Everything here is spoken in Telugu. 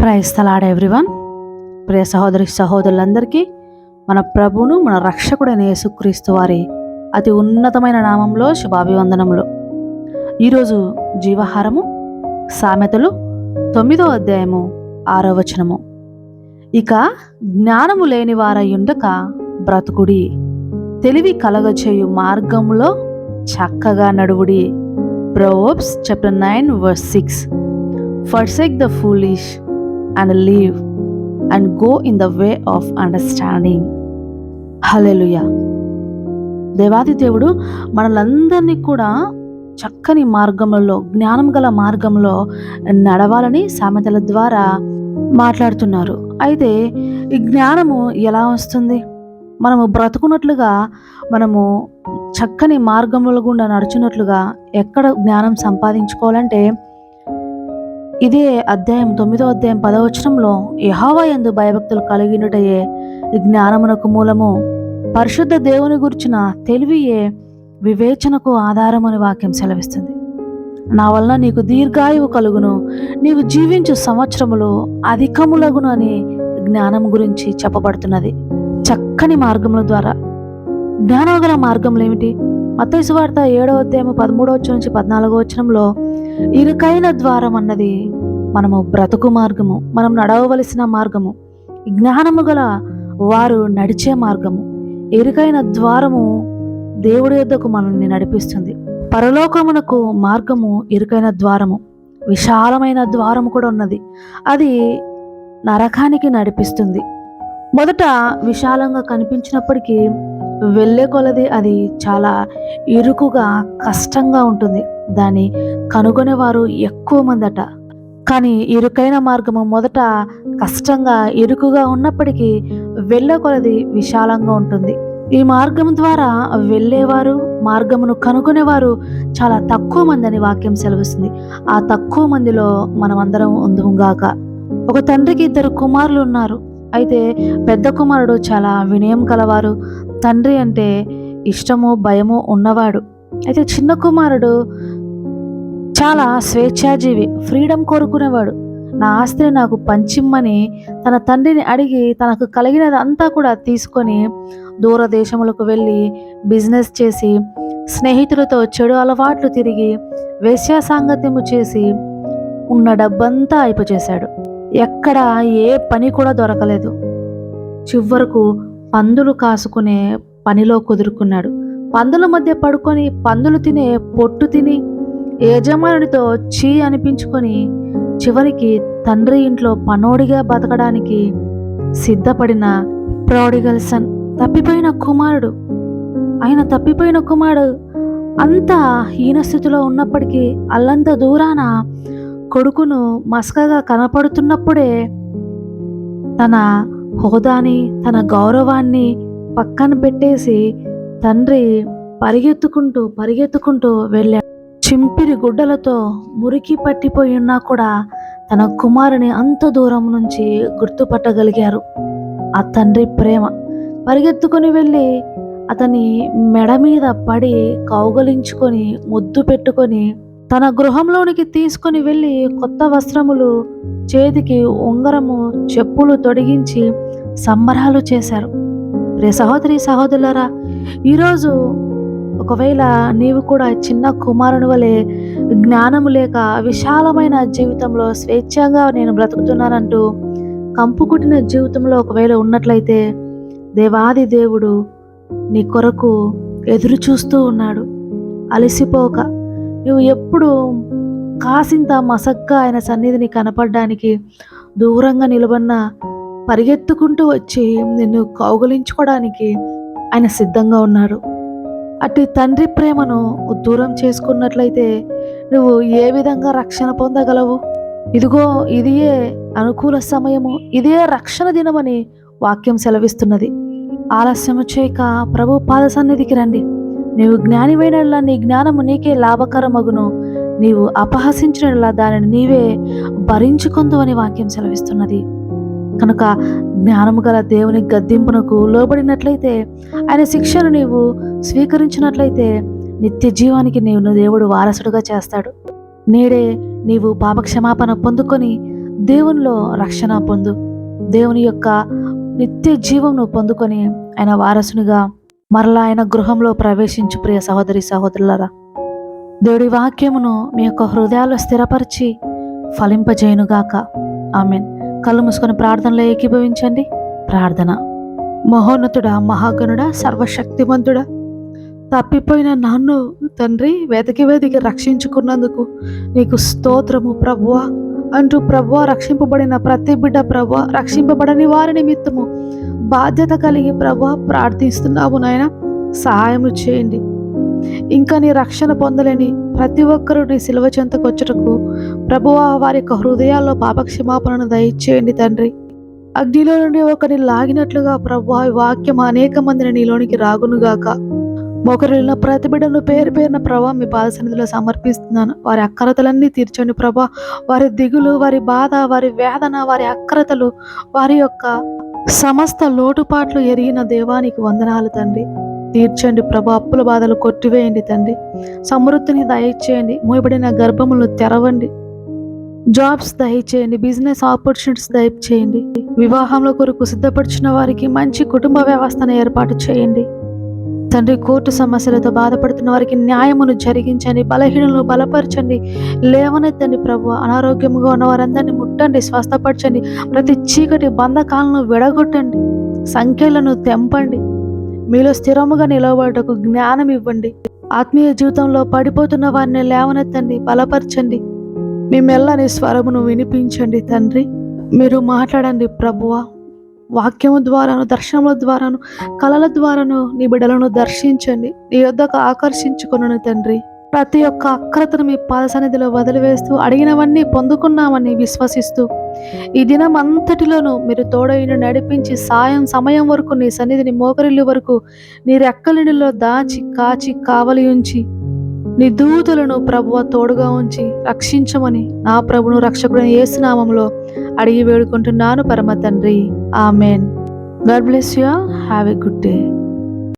ప్రైస్తలాడ ఎవ్రీవన్. ప్రియ సహోదరి సహోదరులందరికీ మన ప్రభువును మన రక్షకుడైన యేసుక్రీస్తు వారి అతి ఉన్నతమైన నామంలో శుభాభివందనములు. ఈరోజు జీవహారము సామెతలు తొమ్మిదో అధ్యాయము ఆరో వచనము. ఇక జ్ఞానము లేని వారయుండక బ్రతుకుడి తెలివి కలగచేయు మార్గములో చక్కగా నడువుడి. Proverbs chapter nine verse six. Forsake the foolish and live and go in the way of understanding hallelujah దేవాది దేవుడు మనలందరినీ కూడా చక్కని మార్గంలో జ్ఞానం గల మార్గంలో నడవాలని సామెతల ద్వారా మాట్లాడుతున్నారు. అయితే ఈ జ్ఞానము ఎలా వస్తుంది? మనము బ్రతుకున్నట్లుగా మనము చక్కని మార్గముల గుండా నడుచున్నట్లుగా ఎక్కడ జ్ఞానం సంపాదించుకోవాలంటే ఇదే అధ్యాయం తొమ్మిదో అధ్యాయం పదవచనంలో యహావా ఎందు భయభక్తులు కలిగినటయే జ్ఞానమునకు మూలము. పరిశుద్ధ దేవుని గురించిన తెలివియే వివేచనకు ఆధారమని వాక్యం సెలవిస్తుంది. నా వలన నీకు దీర్ఘాయువు కలుగును నీవు జీవించు సంవత్సరములు అధికములగును అని జ్ఞానం గురించి చెప్పబడుతున్నది. చక్కని మార్గముల ద్వారా. జ్ఞానం గల మార్గములు ఏమిటి? మత్తయి సువార్త ఏడవ అధ్యాయము పదమూడవ వచ్చి నుంచి పద్నాలుగో వచనంలో ఇరుకైన ద్వారం అన్నది మనము బ్రతుకు మార్గము మనం నడవవలసిన మార్గము జ్ఞానము గల వారు నడిచే మార్గము. ఇరుకైన ద్వారము దేవుడి యొద్దకు మనల్ని నడిపిస్తుంది. పరలోకమునకు మార్గము ఇరుకైన ద్వారము విశాలమైన ద్వారము కూడా ఉన్నది. అది నరకానికి నడిపిస్తుంది. మొదట విశాలంగా కనిపించినప్పటికీ వెళ్ళే కొలది అది చాలా ఇరుకుగా కష్టంగా ఉంటుంది. దాన్ని కనుగొనేవారు ఎక్కువ మందట. కానీ ఇరుకైన మార్గము మొదట కష్టంగా ఇరుకుగా ఉన్నప్పటికీ వెళ్ళే కొలది విశాలంగా ఉంటుంది. ఈ మార్గం ద్వారా వెళ్ళేవారు మార్గమును కనుగొనేవారు చాలా తక్కువ మంది అని వాక్యం సెలవిస్తుంది. ఆ తక్కువ మందిలో మనమందరం ఉందుగాక ఒక తండ్రికి ఇద్దరు కుమారులు ఉన్నారు. అయితే పెద్ద కుమారుడు చాలా వినయం కలవారు. తండ్రి అంటే ఇష్టము భయము ఉన్నవాడు. అయితే చిన్న కుమారుడు చాలా స్వేచ్ఛాజీవి ఫ్రీడమ్ కోరుకునేవాడు. నా ఆస్తిని నాకు పంచిమ్మని తన తండ్రిని అడిగి తనకు కలిగినది అంతా కూడా తీసుకొని దూరదేశములకు వెళ్ళి బిజినెస్ చేసి స్నేహితులతో చెడు అలవాట్లు తిరిగి వేశ్యా సాంగత్యము చేసి ఉన్న డబ్బంతా అయిపోచేశాడు. ఎక్కడ ఏ పని కూడా దొరకలేదు. చివరకు పందులు కాసుకునే పనిలో కుదురుకున్నాడు. పందుల మధ్య పడుకొని పందులు తినే పొట్టు తిని యజమానుడితో చీ అనిపించుకొని చివరికి తండ్రి ఇంట్లో పనోడిగా బతకడానికి సిద్ధపడిన ప్రౌడిగల్సన్ తప్పిపోయిన కుమారుడు. ఆయన తప్పిపోయిన కుమారుడు అంత హీనస్థితిలో ఉన్నప్పటికీ అల్లంత దూరాన కొడుకును మస్కగా కనపడుతున్నప్పుడే తన హోదాని తన గౌరవాన్ని పక్కన పెట్టేసి తండ్రి పరిగెత్తుకుంటూ పరిగెత్తుకుంటూ వెళ్ళాడు చింపిరి గుడ్డలతో మురికి పట్టిపోయి ఉన్నా కూడా తన కుమారుని అంత దూరం నుంచి గుర్తుపట్టగలిగారు. ఆ తండ్రి ప్రేమ. పరిగెత్తుకొని వెళ్ళి అతని మెడ మీద పడి కౌగలించుకొని ముద్దు పెట్టుకొని తన గృహంలోనికి తీసుకొని వెళ్ళి కొత్త వస్త్రములు చేతికి ఉంగరము చెప్పులు తొడిగించి సంబరాలు చేశారు. రే సహోదరి సహోదరులరా ఈరోజు ఒకవేళ నీవు కూడా చిన్న కుమారుని వలె జ్ఞానము లేక విశాలమైన జీవితంలో స్వేచ్ఛగా నేను బ్రతుకుతున్నానంటూ కంపుకుట్టిన జీవితంలో ఒకవేళ ఉన్నట్లయితే దేవాది దేవుడు నీ కొరకు ఎదురు చూస్తూ ఉన్నాడు. అలసిపోక నువ్వు ఎప్పుడు కాసింత మసగ్గా ఆయన సన్నిధిని కనపడడానికి దూరంగా నిలబడిన పరిగెత్తుకుంటూ వచ్చి నిన్ను కౌగులించుకోవడానికి ఆయన సిద్ధంగా ఉన్నాడు అటు తండ్రి ప్రేమను దూరం చేసుకున్నట్లయితే నువ్వు ఏ విధంగా రక్షణ పొందగలవు? ఇదిగో ఇదియే అనుకూల సమయము ఇదే రక్షణ దినమని వాక్యం సెలవిస్తున్నది. ఆలస్యము చేయక ప్రభు పాద సన్నిధికి రండి. నీవు జ్ఞానివైనలా నీ జ్ఞానము నీకే లాభకరమగును. నీవు అపహసించినలా దానిని నీవే భరించుకుందు అని వాక్యం సెలవిస్తున్నది. కనుక జ్ఞానము గల దేవుని గద్దింపునకు లోబడినట్లయితే ఆయన శిక్షను నీవు స్వీకరించినట్లయితే నిత్య జీవానికి నీవు దేవుడు వారసుడుగా చేస్తాడు. నేడే నీవు పాపక్షమాపణ పొందుకొని దేవునిలో రక్షణ పొందు. దేవుని యొక్క నిత్య జీవంను పొందుకొని ఆయన వారసునిగా మరలా ఆయన గృహంలో ప్రవేశించు ప్రియ సహోదరి సహోదరులరా. దేవుడి వాక్యమును మీ యొక్క హృదయాలు స్థిరపరిచి ఫలింపజేయునుగాక. ఆమెన్. కళ్ళు మూసుకొని ప్రార్థనలో ఏకీభవించండి. ప్రార్థన. మహోన్నతుడా మహాగణుడా సర్వశక్తిమంతుడా తప్పిపోయిన నన్ను తండ్రి వెతికి వెతికి రక్షించుకున్నందుకు నీకు స్తోత్రము ప్రభువా. అంటూ ప్రభువా రక్షింపబడిన ప్రతి బిడ్డ ప్రభువా రక్షింపబడని వారి నిమిత్తము బాధ్యత కలిగి ప్రభు ప్రార్థిస్తున్నాము నాయన. సహాయం చేయండి. ఇంకా నీ రక్షణ పొందలేని ప్రతి ఒక్కరూ నీ సిలువ చెంతకు వచ్చటకు ప్రభువా వారి యొక్క హృదయాల్లో పాపక్షమాపణను దయచేయండి తండ్రి. అగ్నిలో నుండి ఒకరిని లాగినట్లుగా ప్రభు వాక్యం అనేక మందిని నీలోనికి రాగునుగాక. మొకరిల్లిన ప్రతి బిడ్డను పేరు పేరున ప్రభా మీ పాదసన్నిధిలో సమర్పిస్తున్నాను. వారి అక్కరతలన్నీ తీర్చండి ప్రభా. వారి దిగులు వారి బాధ వారి వేదన వారి అక్కరతలు వారి యొక్క సమస్త లోటుపాట్లు ఎరిగిన దేవానికి వందనాలు తండ్రి. తీర్చండి ప్రభా అప్పుల బాధలు కొట్టివేయండి తండ్రి. సమృద్ధిని దయచేయండి మూయబడిన గర్భములను తెరవండి. జాబ్స్ దయచేయండి బిజినెస్ ఆపర్చునిటీస్ దయచేయండి. వివాహంలో కొరకు సిద్ధపరిచిన వారికి మంచి కుటుంబ వ్యవస్థను ఏర్పాటు చేయండి. తండ్రి కోర్టు సమస్యలతో బాధపడుతున్న వారికి న్యాయమును జరిగించండి బలహీనలను బలపరచండి. లేవనెత్తండి ప్రభు అనారోగ్యముగా ఉన్న వారందరినీ ముట్టండి స్వస్థపరచండి. ప్రతి చీకటి బంధకాలను విడగొట్టండి సంఖ్యలను తెంపండి. మీలో స్థిరముగా నిలబడటకు జ్ఞానం ఇవ్వండి. ఆత్మీయ జీవితంలో పడిపోతున్న వారిని లేవనెత్తండి బలపరచండి. మీ మెల్లని స్వరమును వినిపించండి తండ్రి. మీరు మాట్లాడండి ప్రభువా. వాక్యము ద్వారాను దర్శనముల ద్వారాను కళల ద్వారాను నీ బిడ్డలను దర్శించండి. నీ యొద్దకు ఆకర్షించుకున్నాను తండ్రి. ప్రతి ఒక్క అక్రతను మీ పాద సన్నిధిలో వదిలివేస్తూ అడిగినవన్నీ పొందుకున్నామని విశ్వసిస్తూ ఈ దినం అంతటిలోనూ మీరు తోడైన నడిపించి సాయం సమయం వరకు నీ సన్నిధిని మోకరిల్లు వరకు నీ రెక్కలినిలో దాచి కాచి కావలి ఉంచి నీ దూతలను ప్రభువ తోడుగా ఉంచి రక్షించమని నా ప్రభును రక్షకుడైన ఏసునామంలో అడిగి వేడుకుంటున్నాను పరమ తండ్రి. Amen. God bless you have a good day.